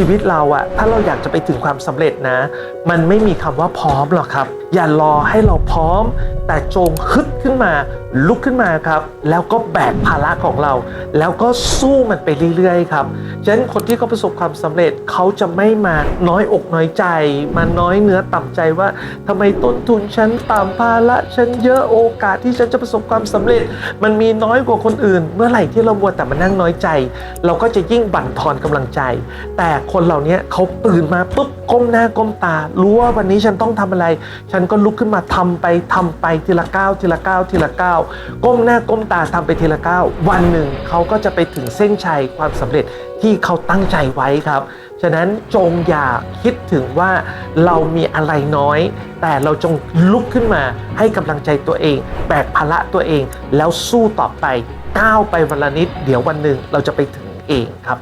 ชีวิตเราอะถ้าเราอยากจะไปถึงความสำเร็จนะ มันไม่มีคำว่าพร้อมหรอกครับ อย่ารอให้เราพร้อม แต่จงฮึดขึ้นมาลุกขึ้นมาครับ แล้วก็แบกภาระของเรา แล้วก็สู้มันไปเรื่อยๆครับฉะนั้นคนที่เขาประสบความสำเร็จเขาจะไม่มาน้อยอกน้อยใจ มาน้อยเนื้อต่ำใจว่าทำไมต้นทุนฉันต่ำภาระฉันเยอะโอกาสที่ฉันจะประสบความสำเร็จ มันมีน้อยกว่าคนอื่น เมื่อไหร่ที่เรามัวแต่มานั่งน้อยใจ เราก็จะยิ่งบั่นทอนกำลังใจ แต่คนเหล่านี้เขาตื่นมาปุ๊บก้มหน้าก้มตา รู้ว่าวันนี้ฉันต้องทำอะไร ฉันก็ลุกขึ้นมาทำไปทำไปทีละก้าวทีละก้าวทีละก้าวก้มหน้าก้มตาทำไปทีละก้าววันหนึ่งเขาก็จะไปถึงเส้นชัยความสำเร็จที่เขาตั้งใจไว้ครับ ฉะนั้นจงอย่าคิดถึงว่าเรามีอะไรน้อย แต่เราจงลุกขึ้นมาให้กำลังใจตัวเอง แบกภาระตัวเอง แล้วสู้ต่อไปก้าวไปวันละนิด เดี๋ยววันหนึ่งเราจะไปถึงเองครับ